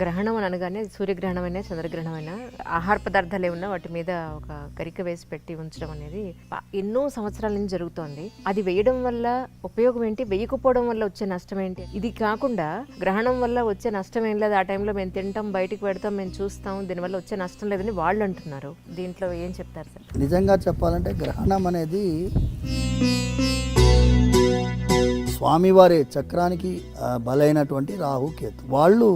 గ్రహణం అని అనగానే సూర్యగ్రహణం అయినా అయినా ఆహార పదార్థాలు ఏమన్నా వాటి మీద ఒక గరిక వేసి పెట్టి ఉంచడం అనేది ఎన్నో సంవత్సరాల నుంచి జరుగుతోంది. అది వేయడం వల్ల ఉపయోగం ఏంటి? వేయకపోవడం వల్ల వచ్చే నష్టం ఏంటి? ఇది కాకుండా గ్రహణం వల్ల వచ్చే నష్టం ఏం లేదు. ఆ టైంలో మేము తింటాం బయటికి పెడతాం మేము చూస్తాం దీనివల్ల వచ్చే నష్టం లేదని వాళ్ళు అంటున్నారు. దీంట్లో ఏం చెప్తారు సార్? నిజంగా చెప్పాలంటే గ్రహణం అనేది స్వామివారి చక్రానికి బలైనటువంటి రాహు కేతు. వాళ్ళు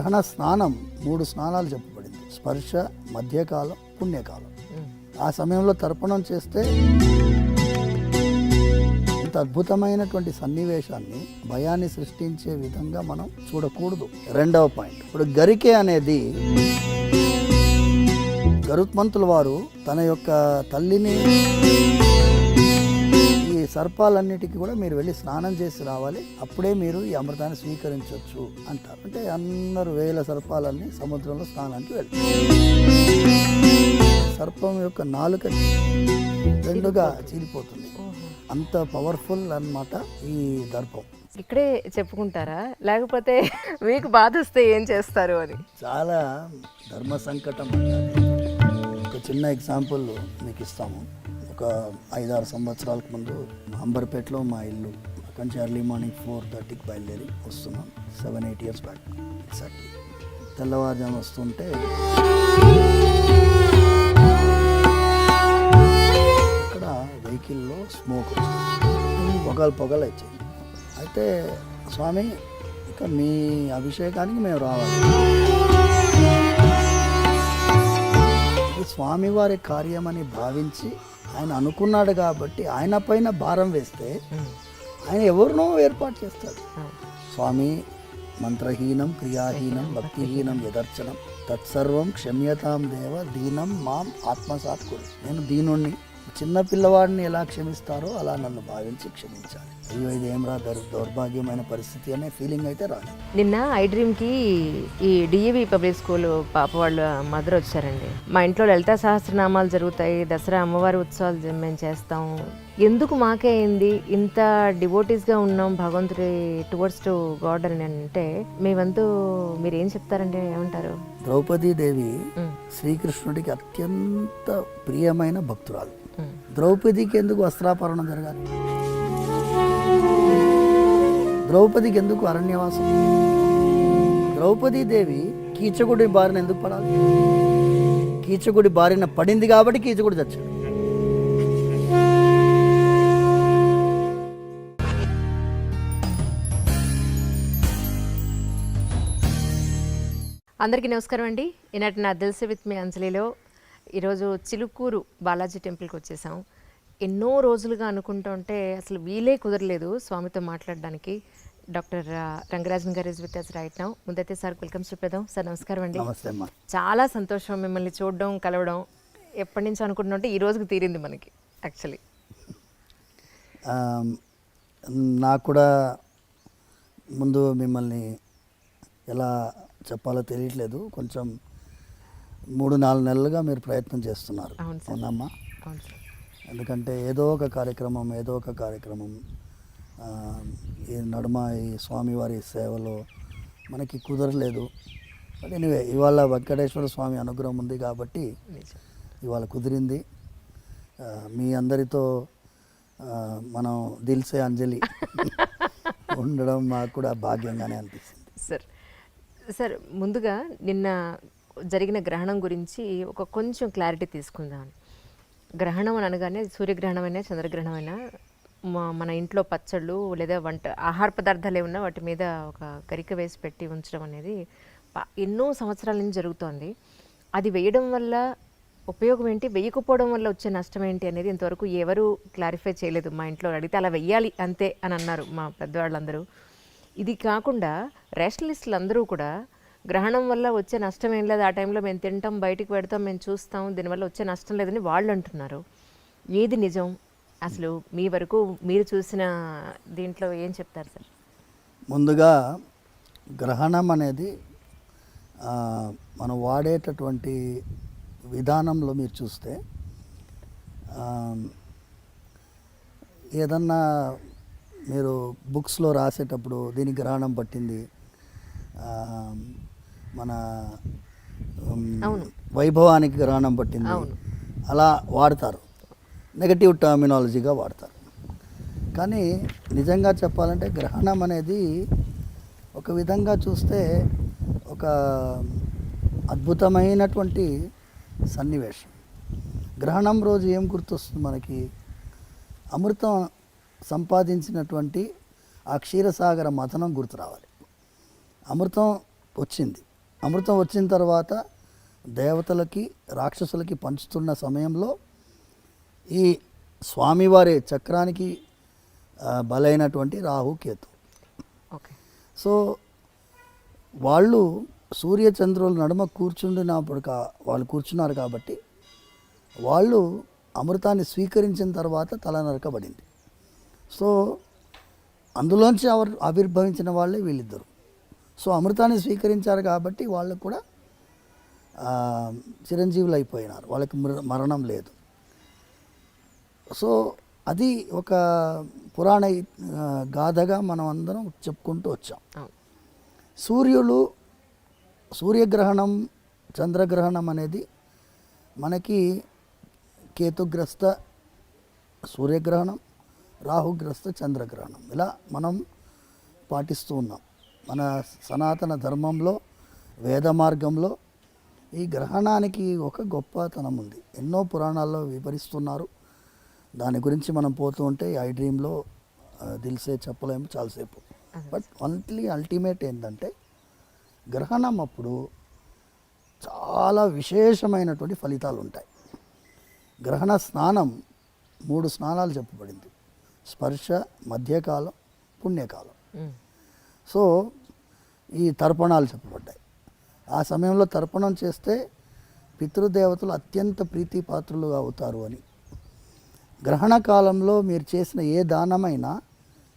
గ్రహణ స్నానం మూడు స్నానాలు చెప్పబడింది. స్పర్శ మధ్యకాలం పుణ్యకాలం. ఆ సమయంలో తర్పణం చేస్తే ఇంత అద్భుతమైనటువంటి సన్నివేశాన్ని భయాన్ని సృష్టించే విధంగా మనం చూడకూడదు. రెండవ పాయింట్. ఇప్పుడు గరికే అనేది గరుత్మంతుల వారు తన యొక్క తల్లిని సర్పాలన్నిటికీ కూడా మీరు వెళ్ళి స్నానం చేసి రావాలి. అప్పుడే మీరు ఈ అమృతాన్ని స్వీకరించవచ్చు అంటారు. అంటే అందరు వేల సర్పాలన్నీ సముద్రంలో స్నానానికి వెళ్ళి సర్పం యొక్క నాలుక రెండుగా చీలిపోతుంది. అంత పవర్ఫుల్ అన్నమాట ఈ దర్పం. ఇక్కడే చెప్పుకుంటారా? లేకపోతే మీకు బాధ వస్తే ఏం చేస్తారు అని? చాలా ధర్మ సంకటం. ఒక చిన్న ఎగ్జాంపుల్ మీకు ఇస్తాము. ఒక ఐదారు సంవత్సరాలకు ముందు అంబర్పేటలో మా ఇల్లు అక్కడి నుంచి ఎర్లీ మార్నింగ్ ఫోర్ థర్టీకి బయలుదేరి వస్తున్నాం. Seven eight years back exactly తెల్లవారుజాము వస్తుంటే ఇక్కడ వెహికల్లో స్మోక్ పొగలు పొగలు వచ్చాయి. అయితే స్వామి ఇక మీ అభిషేకానికి మేము రావాలి. స్వామివారి కార్యమని భావించి ఆయన అనుకున్నాడు కాబట్టి ఆయన పైన భారం వేస్తే ఆయన ఎవరినో ఏర్పాటు చేస్తాడు. స్వామి మంత్రహీనం క్రియాహీనం భక్తిహీనం యదర్చనం తత్సర్వం క్షమ్యతాం దేవ దీనం మాం ఆత్మసాత్ కురు నేను దీనుణ్ణి. చిన్న పిల్లవాడిని ఎలా క్షమిస్తారో అలా నన్ను భావించి క్షమించాలి. అయ్యో ఇది ఏమరా దౌర్ దౌర్భాగ్యమైన పరిస్థితి అనే ఫీలింగ్ అయితే రాదు నిన్న ఐ డ్రీమ్కి ఈ డిఏవి పబ్లిక్ స్కూల్ పాప వాళ్ళ మదర్ వచ్చారండి. మా ఇంట్లో లలితా సహస్రనామాలు జరుగుతాయి దసరా అమ్మవారి ఉత్సవాలు మేము చేస్తాం. ఎందుకు మాకే అయింది? ఇంత డివోటీస్గా ఉన్నాం భగవంతుడి టువర్డ్స్ టు గాడ్ అని అంటే మీ వంతు మీరు ఏం చెప్తారంటే ఏమంటారు? ద్రౌపదీదేవి. శ్రీకృష్ణుడికి అత్యంత ప్రియమైన భక్తురాలు. ద్రౌపదికి ఎందుకు వస్త్రాపరణం జరగాలి? ద్రౌపదికి ఎందుకు అరణ్యవాసం? ద్రౌపదీదేవి కీచకుడి బారిన ఎందుకు పడాలి? కీచకుడి బారిన పడింది కాబట్టి కీచకుడు చచ్చాడు. అందరికీ నమస్కారం అండి. ఈనాటి నా తెలిసి విత్ మీ అంజలిలో ఈరోజు చిలుకూరు బాలాజీ టెంపుల్కి వచ్చేసాం ఎన్నో రోజులుగా అనుకుంటుంటే అసలు వీలే కుదరలేదు స్వామితో మాట్లాడడానికి. Doctor Rangarajan garu is with us right now ముందైతే సార్ వెల్కమ్ సుప్రదం సార్ నమస్కారం అండి. నమస్తే అమ్మా. చాలా సంతోషం మిమ్మల్ని చూడడం కలవడం. ఎప్పటి నుంచి అనుకుంటుంటే ఈ రోజుకి తీరింది మనకి యాక్చువల్లీ నాకు కూడా ముందు మిమ్మల్ని ఎలా చెప్పాలో తెలియట్లేదు. కొంచెం మూడు నాలుగు నెలలుగా మీరు ప్రయత్నం చేస్తున్నారు. అవునమ్మా ఎందుకంటే ఏదో ఒక కార్యక్రమం ఏదో ఒక కార్యక్రమం ఈ నడుమ ఈ స్వామివారి సేవలో మనకి కుదరలేదు. బట్ ఎనివే ఇవాళ వెంకటేశ్వర స్వామి అనుగ్రహం ఉంది కాబట్టి ఇవాళ కుదిరింది. మీ అందరితో మనం దిల్సే అంజలి ఉండడం మాకు కూడా భాగ్యంగానే అనిపిస్తుంది. సార్ సార్ ముందుగా నిన్న జరిగిన గ్రహణం గురించి ఒక కొంచెం క్లారిటీ తీసుకుందాం. గ్రహణం అని అనగానే సూర్యగ్రహణమైనా చంద్రగ్రహణమైనా మన ఇంట్లో పచ్చళ్ళు లేదా వంట ఆహార పదార్థాలు ఏమన్నా వాటి మీద ఒక గరిక వేసి పెట్టి ఉంచడం అనేది ఎన్నో సంవత్సరాల నుంచి జరుగుతోంది. అది వేయడం వల్ల ఉపయోగం ఏంటి? వేయకపోవడం వల్ల వచ్చే నష్టం ఏంటి అనేది ఇంతవరకు ఎవరు క్లారిఫై చేయలేదు. మా ఇంట్లో అడిగితే అలా వెయ్యాలి అంతే అని అన్నారు మా పెద్దవాళ్ళందరూ. ఇది కాకుండా రేషనలిస్టులు అందరూ కూడా గ్రహణం వల్ల వచ్చే నష్టం ఏం లేదు. ఆ టైంలో మేము తింటాం బయటికి పెడతాం మేము చూస్తాం దీనివల్ల వచ్చే నష్టం లేదని వాళ్ళు అంటున్నారు. ఏది నిజం? అసలు మీ వరకు మీరు చూసిన దీంట్లో ఏం చెప్తారు సార్ ముందుగా గ్రహణం అనేది మనం వాడేటటువంటి విధానంలో మీరు చూస్తే ఏదన్నా మీరు బుక్స్లో రాసేటప్పుడు దీనికి గ్రహణం పట్టింది మన. వైభవానికి గ్రహణం పట్టింది అవును. అలా వాడతారు నెగటివ్ టర్మినాలజీగా వాడతారు. కానీ నిజంగా చెప్పాలంటే గ్రహణం అనేది ఒక విధంగా చూస్తే ఒక అద్భుతమైనటువంటి సన్నివేశం. గ్రహణం రోజు ఏం గుర్తొస్తుంది మనకి? అమృతం సంపాదించినటువంటి ఆ క్షీరసాగర మథనం గుర్తు రావాలి. అమృతం వచ్చింది. అమృతం వచ్చిన తర్వాత దేవతలకి రాక్షసులకి పంచుతున్న సమయంలో ఈ స్వామివారి చక్రానికి బలైనటువంటి రాహు కేతు. ఓకే. సో వాళ్ళు సూర్యచంద్రుల నడుమ కూర్చుండినప్పుడు కా వాళ్ళు కూర్చున్నారు కాబట్టి వాళ్ళు అమృతాన్ని స్వీకరించిన తర్వాత తల నరకబడింది. సో అందులోంచి అవర్ ఆవిర్భవించిన వాళ్ళే వీళ్ళిద్దరు. సో అమృతాన్ని స్వీకరించారు కాబట్టి వాళ్ళకు కూడా చిరంజీవులు అయిపోయినారు వాళ్ళకి మర- మరణం లేదు. సో అది ఒక పురాణ గాథగా మనం అందరం చెప్పుకుంటూ వచ్చాం. సూర్యులు సూర్యగ్రహణం చంద్రగ్రహణం అనేది మనకి కేతుగ్రస్త సూర్యగ్రహణం రాహుగ్రస్త చంద్రగ్రహణం. ఇలా మనం పాటిస్తూ ఉన్నాం. మన సనాతన ధర్మంలో వేద మార్గంలో ఈ గ్రహణానికి ఒక గొప్పతనం ఉంది. ఎన్నో పురాణాల్లో వివరిస్తున్నారు. దాని గురించి మనం పోతూ ఉంటే ఐ డ్రీమ్లో దిల్సే చెప్పలేము చాలాసేపు. బట్ ఓన్లీ అల్టిమేట్ ఏంటంటే గ్రహణం అప్పుడు చాలా విశేషమైనటువంటి ఫలితాలు ఉంటాయి గ్రహణ స్నానం మూడు స్నానాలు చెప్పబడింది. స్పర్శ మధ్యకాలం పుణ్యకాలం. సో ఈ తర్పణాలు చెప్పబడ్డాయి. ఆ సమయంలో తర్పణం చేస్తే పితృదేవతలు అత్యంత ప్రీతిపాత్రులు అవుతారు అని. గ్రహణ కాలంలో మీరు చేసిన ఏ దానమైనా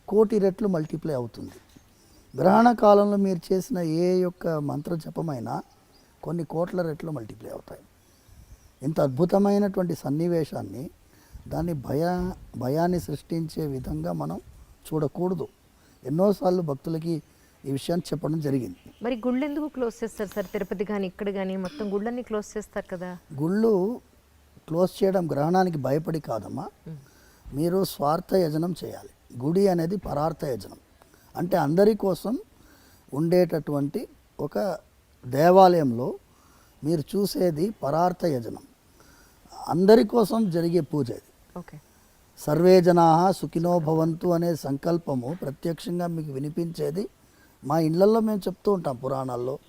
కోటి రెట్లు మల్టిప్లై అవుతుంది. గ్రహణ కాలంలో మీరు చేసిన ఏ యొక్క మంత్ర జపమైనా కొన్ని కోట్ల రెట్లు మల్టిప్లై అవుతాయి. ఇంత అద్భుతమైనటువంటి సన్నివేశాన్ని దాన్ని భయ భయాన్ని సృష్టించే విధంగా మనం చూడకూడదు. ఎన్నోసార్లు భక్తులకి ఈ విషయాన్ని చెప్పడం జరిగింది. మరి గుళ్ళు ఎందుకు క్లోజ్ చేస్తారు సార్? తిరుపతి కానీ ఇక్కడ కానీ మొత్తం గుళ్ళన్నీ క్లోజ్ చేస్తారు కదా? గుళ్ళు క్లోజ్ చేయడం గ్రహణానికి భయపడి కాదమ్మా. మీరు స్వార్థ యజనం చేయాలి. గుడి అనేది పరార్థ యజనం. అంటే అందరి కోసం ఉండేటటువంటి ఒక దేవాలయంలో మీరు చూసేది పరార్థ యజనం. అందరి కోసం జరిగే పూజ ఇది. ఓకే. సర్వే జనా సుఖినో భవంతు అనే సంకల్పము ప్రత్యక్షంగా మీకు వినిపించేది మా ఇళ్ళలో మేము చెప్తూ ఉంటాం. పురాణాల్లో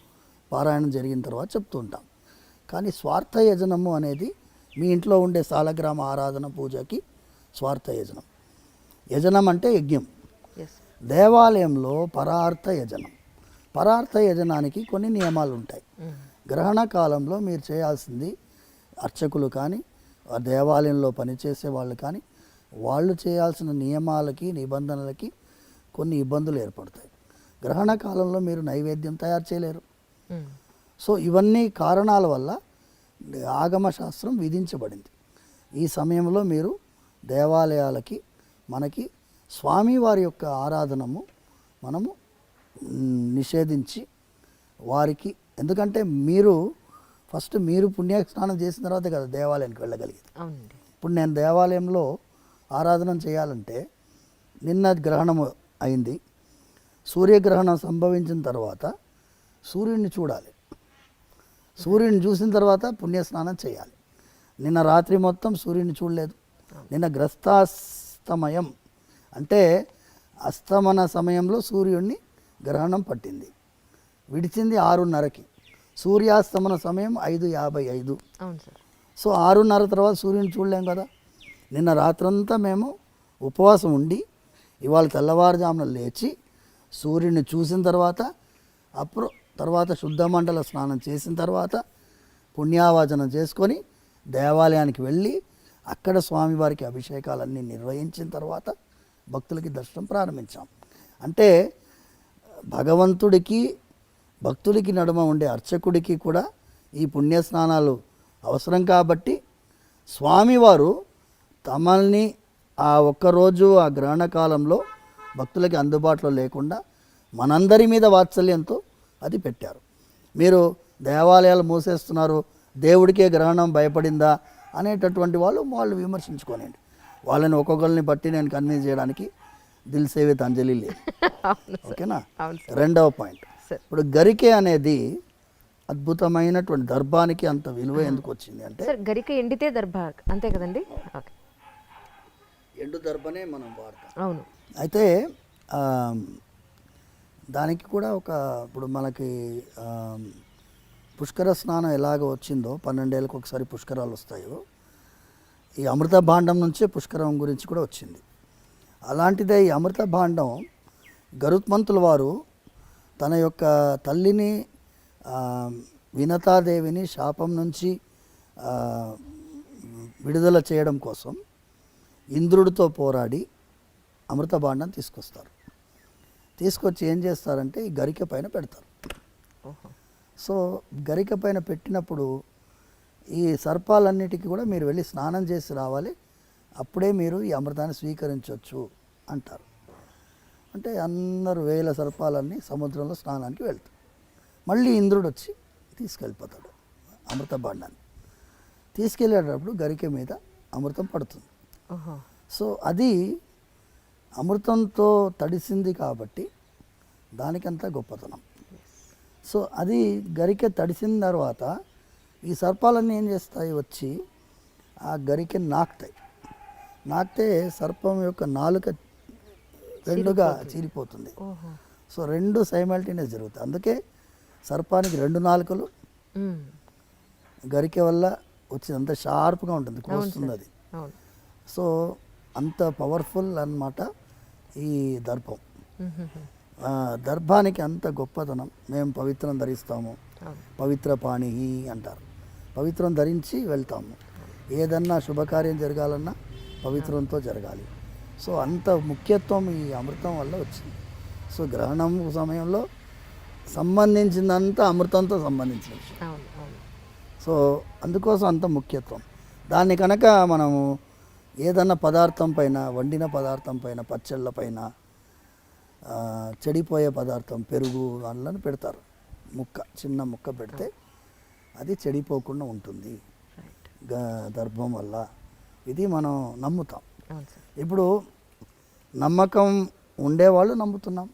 పారాయణం జరిగిన తర్వాత చెప్తూ ఉంటాం. కానీ స్వార్థ యజనము అనేది మీ ఇంట్లో ఉండే సాలగ్రామ ఆరాధన పూజకి స్వార్థ యజనం. యజనం అంటే యజ్ఞం. దేవాలయంలో పరార్థ యజనం. పరార్థ యజనానికి కొన్ని నియమాలు ఉంటాయి గ్రహణ కాలంలో మీరు చేయాల్సింది అర్చకులు కానీ దేవాలయంలో పనిచేసే వాళ్ళు కానీ వాళ్ళు చేయాల్సిన నియమాలకి నిబంధనలకి కొన్ని ఇబ్బందులు ఏర్పడతాయి. గ్రహణ కాలంలో మీరు నైవేద్యం తయారు చేయలేరు. సో ఇవన్నీ కారణాల వల్ల ఆగమ శాస్త్రం విధించబడింది. ఈ సమయంలో మీరు దేవాలయాలకి మనకి స్వామివారి యొక్క ఆరాధనము మనము నిషేధించి వారికి ఎందుకంటే మీరు ఫస్ట్ మీరు పుణ్యస్నానం చేసిన తర్వాతే కదా దేవాలయానికి వెళ్ళగలిగేది. ఇప్పుడు నేను దేవాలయంలో ఆరాధన చేయాలంటే నిన్న గ్రహణం అయింది. సూర్యగ్రహణం సంభవించిన తర్వాత సూర్యుడిని చూడాలి. సూర్యుడిని చూసిన తర్వాత పుణ్యస్నానం చేయాలి. నిన్న రాత్రి మొత్తం సూర్యుడిని చూడలేదు. నిన్న గ్రస్తాస్తమయం అంటే అస్తమన సమయంలో సూర్యుడిని గ్రహణం పట్టింది. విడిచింది ఆరున్నరకి. సూర్యాస్తమన సమయం ఐదు యాభై ఐదు. సో ఆరున్నర తర్వాత సూర్యుని చూడలేం కదా. నిన్న రాత్రంతా మేము ఉపవాసం ఉండి ఇవాళ తెల్లవారుజామున లేచి సూర్యుని చూసిన తర్వాత అప్పుడు తర్వాత శుద్ధ మండల స్నానం చేసిన తర్వాత పుణ్యావాచనం చేసుకొని దేవాలయానికి వెళ్ళి అక్కడ స్వామివారికి అభిషేకాలన్నీ నిర్వహించిన తర్వాత భక్తులకి దర్శనం ప్రారంభించాం. అంటే భగవంతుడికి భక్తులకి నడుమ ఉండే అర్చకుడికి కూడా ఈ పుణ్య స్నానాలు అవసరం కాబట్టి స్వామివారు తమల్ని ఆ ఒక్కరోజు ఆ గ్రహణ కాలంలో భక్తులకి అందుబాటులో లేకుండా మనందరి మీద వాత్సల్యంతో అది పెట్టారు. మీరు దేవాలయాలు మూసేస్తున్నారు దేవుడికే గ్రహణం భయపడిందా అనేటటువంటి వాళ్ళు వాళ్ళు విమర్శించుకోనండి వాళ్ళని ఒక్కొక్కరిని బట్టి నేను కన్విన్స్ చేయడానికి దిల్ సేవిత్ అంజలి లేదు. ఓకేనా? రెండవ పాయింట్. సార్. ఇప్పుడు గరికె అనేది అద్భుతమైనటువంటి దర్భానికి అంత విలువ ఎందుకు వచ్చింది అంటే గరిక ఎండితే దర్భ అంతే కదండి? ఎండు దర్భనే మనం వాడతాం. అవును. అయితే దానికి కూడా ఒక ఇప్పుడు మనకి పుష్కర స్నానం ఎలాగ వచ్చిందో పన్నెండేళ్ళకి ఒకసారి పుష్కరాలు వస్తాయో ఈ అమృత భాండం నుంచే పుష్కరం గురించి కూడా వచ్చింది. అలాంటిదే ఈ అమృత భాండం గరుత్మంతుల వారు తన యొక్క తల్లిని వినతాదేవిని శాపం నుంచి విడుదల చేయడం కోసం ఇంద్రుడితో పోరాడి అమృత భాండం తీసుకొస్తారు. తీసుకొచ్చి ఏం చేస్తారంటే ఈ గరిక పైన పెడతారు. సో గరిక పైన పెట్టినప్పుడు ఈ సర్పాలన్నిటికీ కూడా మీరు వెళ్ళి స్నానం చేసి రావాలి. అప్పుడే మీరు ఈ అమృతాన్ని స్వీకరించవచ్చు అంటారు. అంటే అందరు వేల సర్పాలన్నీ సముద్రంలో స్నానానికి వెళ్తారు. మళ్ళీ ఇంద్రుడు వచ్చి తీసుకెళ్ళిపోతాడు అమృత భాండాన్ని. తీసుకెళ్ళేటప్పుడు గరిక మీద అమృతం పడుతుంది. సో అది అమృతంతో తడిసింది కాబట్టి దానికంతా గొప్పతనం. సో అది గరికె తడిసిన తర్వాత ఈ సర్పాలన్నీ ఏం చేస్తాయి? వచ్చి ఆ గరికె నాకుతాయి. నాకితే సర్పం యొక్క నాలుక రెండుగా చీలిపోతుంది సో రెండు సైమల్టేనియస్ జరుగుతాయి. అందుకే సర్పానికి రెండు నాలుకలు. గరికె వల్ల వచ్చి అంత షార్ప్గా ఉంటుంది కోస్తుంది అది. సో అంత పవర్ఫుల్ అన్నమాట. ఈ దర్భం. దర్భానికి అంత గొప్పతనం మేము పవిత్రం ధరిస్తాము. పవిత్ర పాణి అంటారు. పవిత్రం ధరించి వెళ్తాము. ఏదన్నా శుభకార్యం జరగాలన్నా పవిత్రంతో జరగాలి. సో అంత ముఖ్యత్వం ఈ అమృతం వల్ల వచ్చింది. సో గ్రహణం సమయంలో సంబంధించిందంతా అమృతంతో సంబంధించిన విషయం. సో అందుకోసం అంత ముఖ్యత్వం. దాన్ని కనుక మనము ఏదన్నా పదార్థం పైన వండిన పదార్థం పైన పచ్చళ్ళ పైన చెడిపోయే పదార్థం పెరుగు దానిలో పెడతారు. ముక్క చిన్న ముక్క పెడితే అది చెడిపోకుండా ఉంటుంది. రైట్ గ- దర్భం వల్ల. ఇది మనం నమ్ముతాం. ఇప్పుడు నమ్మకం ఉండేవాళ్ళు నమ్ముతున్నాం.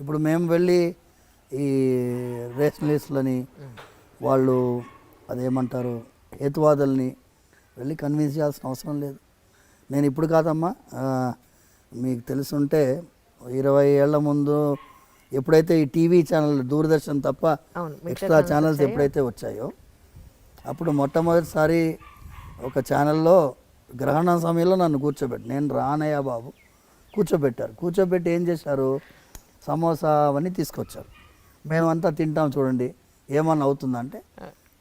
ఇప్పుడు మేము వెళ్ళి ఈ రేషనలిస్టులని వాళ్ళు అదేమంటారు హేతువాదుల్ని వెళ్ళి కన్విన్స్ చేయాల్సిన అవసరం లేదు. నేను ఇప్పుడు కాదమ్మా మీకు తెలుసుంటే ఇరవై ఏళ్ళ ముందు ఎప్పుడైతే ఈ టీవీ ఛానల్ దూరదర్శన్ తప్ప ఎక్స్ట్రా ఛానల్స్? ఎప్పుడైతే వచ్చాయో అప్పుడు మొట్టమొదటిసారి ఒక ఛానల్లో గ్రహణం సమయంలో నన్ను కూర్చోబెట్టి నేను రానయ్య బాబు కూర్చోబెట్టారు. కూర్చోబెట్టి ఏం చేశారు? సమోసా అవన్నీ తీసుకొచ్చారు. మేమంతా తింటాం చూడండి ఏమన్నా అవుతుందంటే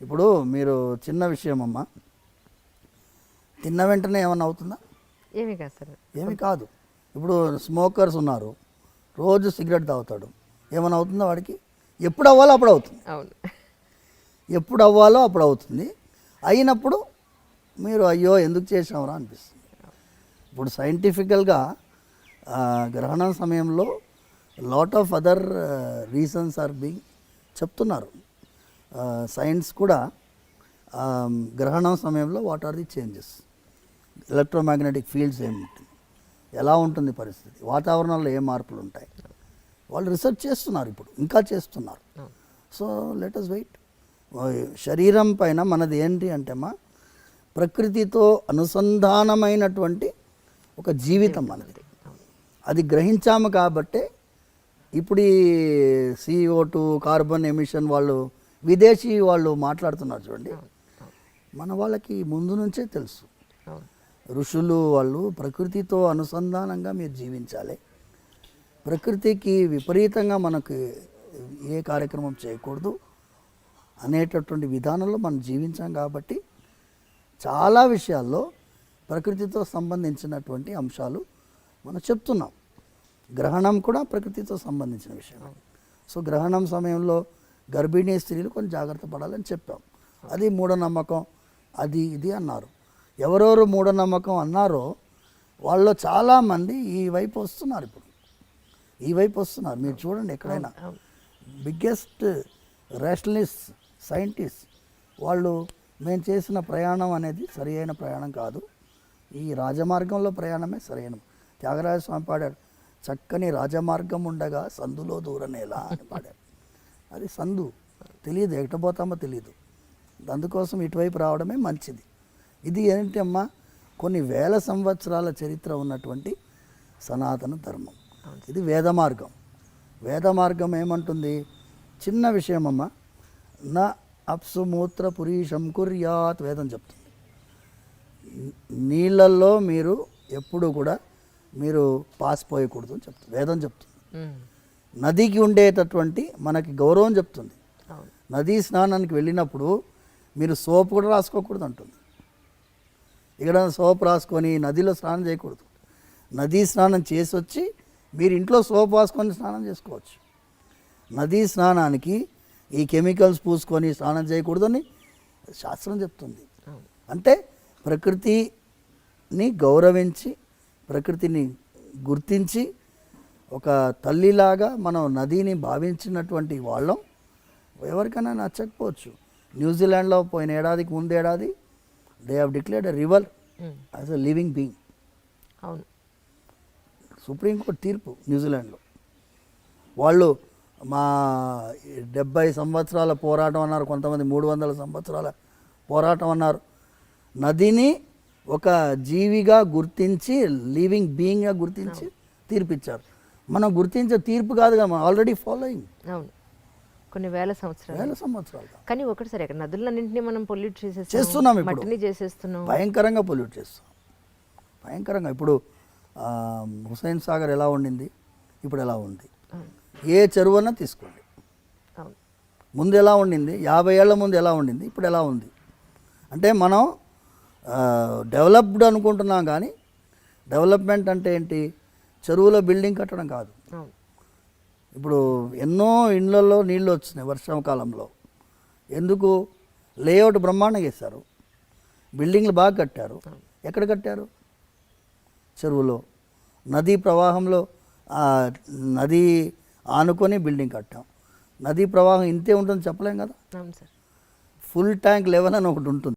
ఇప్పుడు మీరు చిన్న విషయం అమ్మా తిన్న వెంటనే ఏమన్నా అవుతుందా? ఏమీ కాదు సార్. ఏమి కాదు. ఇప్పుడు స్మోకర్స్ ఉన్నారు. రోజు సిగరెట్ తాగుతాడు. ఏమైనా అవుతుందా వాడికి? ఎప్పుడు అవ్వాలో అప్పుడు అవుతుంది. అవును. ఎప్పుడు అవ్వాలో అప్పుడు అవుతుంది. అయినప్పుడు మీరు అయ్యో ఎందుకు చేసామరా అనిపిస్తుంది. ఇప్పుడు సైంటిఫికల్గా గ్రహణం సమయంలో lot of other reasons are being చెప్తున్నారు. సైన్స్ కూడా గ్రహణం సమయంలో what are the changes electromagnetic fields ఏముంటుంది? ఎలా ఉంటుంది పరిస్థితి? వాతావరణంలో ఏ మార్పులు ఉంటాయి? వాళ్ళు రీసెర్చ్ చేస్తున్నారు ఇప్పుడు ఇంకా చేస్తున్నారు. సో లెట్ అస్ వెయిట్ శరీరం పైన మనది ఏంటి అంటే మా ప్రకృతితో అనుసంధానమైనటువంటి ఒక జీవితం మనది. అది గ్రహించాము కాబట్టే ఇప్పుడు ఈ సిఓ టూ కార్బన్ ఎమిషన్ వాళ్ళు విదేశీ వాళ్ళు మాట్లాడుతున్నారు చూడండి. మన వాళ్ళకి ముందు నుంచే తెలుసు. ఋషులు వాళ్ళు ప్రకృతితో అనుసంధానంగా మీరు జీవించాలి. ప్రకృతికి విపరీతంగా మనకు ఏ కార్యక్రమం చేయకూడదు. అనేటటువంటి విధానంలో మనం జీవించాం కాబట్టి చాలా విషయాల్లో ప్రకృతితో సంబంధించినటువంటి అంశాలు మనం చెప్తున్నాం. గ్రహణం కూడా ప్రకృతితో సంబంధించిన విషయం. సో గ్రహణం సమయంలో గర్భిణీ స్త్రీలు కొంచెం జాగ్రత్త పడాలని చెప్పాం. అది మూఢనమ్మకం అది ఇది అన్నారు. ఎవరెవరు మూఢనమ్మకం అన్నారో వాళ్ళు చాలామంది ఈ వైపు వస్తున్నారు ఇప్పుడు. ఈ వైపు వస్తున్నారు. మీరు చూడండి ఎక్కడైనా. బిగ్గెస్ట్ రేషనలిస్ట్ సైంటిస్ట్ వాళ్ళు మేము చేసిన ప్రయాణం అనేది సరి అయిన ప్రయాణం కాదు. ఈ రాజమార్గంలో ప్రయాణమే సరైన త్యాగరాజ స్వామి పాడాడు. చక్కని రాజమార్గం ఉండగా సందులో దూరనేలా అని పాడాడు. అది సందు. తెలియదు ఎక్కడ పోతామో తెలియదు. అందుకోసం ఇటువైపు రావడమే మంచిది. ఇది ఏంటి అమ్మా కొన్ని వేల సంవత్సరాల చరిత్ర ఉన్నటువంటి సనాతన ధర్మం. ఇది వేద మార్గం. వేద మార్గం ఏమంటుంది? చిన్న విషయం అమ్మ నా అప్సు మూత్ర పురీషం కుర్యాత్ వేదం చెప్తుంది. నీళ్ళల్లో మీరు ఎప్పుడు కూడా మీరు పాస్ పోయకూడదు అని చెప్తుంది. వేదం చెప్తుంది. నదికి ఉండేటటువంటి మనకి గౌరవం చెప్తుంది. నదీ స్నానానికి వెళ్ళినప్పుడు మీరు సోప్ కూడా రాసుకోకూడదు అంటుంది. ఇక్కడ సోప్ రాసుకొని నదిలో స్నానం చేయకూడదు. నదీ స్నానం చేసి వచ్చి మీరు ఇంట్లో సోప్ రాసుకొని స్నానం చేసుకోవచ్చు. నదీ స్నానానికి ఈ కెమికల్స్ పూసుకొని స్నానం చేయకూడదని శాస్త్రం చెప్తుంది. అంటే ప్రకృతిని గౌరవించి ప్రకృతిని గుర్తించి ఒక తల్లిలాగా మనం నదిని భావించినటువంటి వాళ్ళం ఎవరికైనా నచ్చకపోవచ్చు. న్యూజిలాండ్లో పోయిన ఏడాదికి ముందు ఏడాది they have declared a river. As a living being అవును. సుప్రీంకోర్టు తీర్పు న్యూజిలాండ్లో వాళ్ళు మా డెబ్బై సంవత్సరాల పోరాటం అన్నారు కొంతమంది మూడు వందల సంవత్సరాల పోరాటం అన్నారు. నదిని ఒక జీవిగా గుర్తించి లివింగ్ బీయింగ్గా గుర్తించి తీర్పిచ్చారు. మనం గుర్తించే తీర్పు కాదుగా మనం ఆల్రెడీ ఫాలోయింగ్ అవును. కొన్ని వేల సంవత్సరాలు. వేల సంవత్సరాలుగా కానీ ఒకటి సరే నదులన్నింటినీ మనం పొల్యూట్ చేస్తున్నాం చేసేస్తున్నాం ఇప్పుడు. మట్టిని చేసేస్తున్నాం. భయంకరంగా పొల్యూట్ చేస్తాం భయంకరంగా. ఇప్పుడు ఆ, హుస్సేన్ సాగర్ ఎలా ఉండింది? ఇప్పుడు ఎలా ఉంది? ఏ చెరువన్నా తీసుకోండి. ముందు ఎలా ఉండింది? యాభై ఏళ్ళ ముందు ఎలా ఉండింది? ఇప్పుడు ఎలా ఉంది? అంటే మనం డెవలప్డ్ అనుకుంటున్నాం కానీ డెవలప్మెంట్ అంటే ఏంటి? చెరువులో బిల్డింగ్ కట్టడం కాదు. ఇప్పుడు ఎన్నో ఇండ్లలో నీళ్ళు వచ్చినాయి వర్షాకాలంలో ఎందుకు? లేఅవుట్ బ్రహ్మాండంగా వేశారు. బిల్డింగ్లు బాగా కట్టారు. ఎక్కడ కట్టారు? చెరువులో. నదీ ప్రవాహంలో ఆ, నది ఆనుకొని బిల్డింగ్ కట్టాం. నదీ ప్రవాహం ఇంతే ఉంటుందని చెప్పలేం కదా? ఫుల్ ట్యాంక్ లెవెల్ అని ఒకటి ఉంటుంది.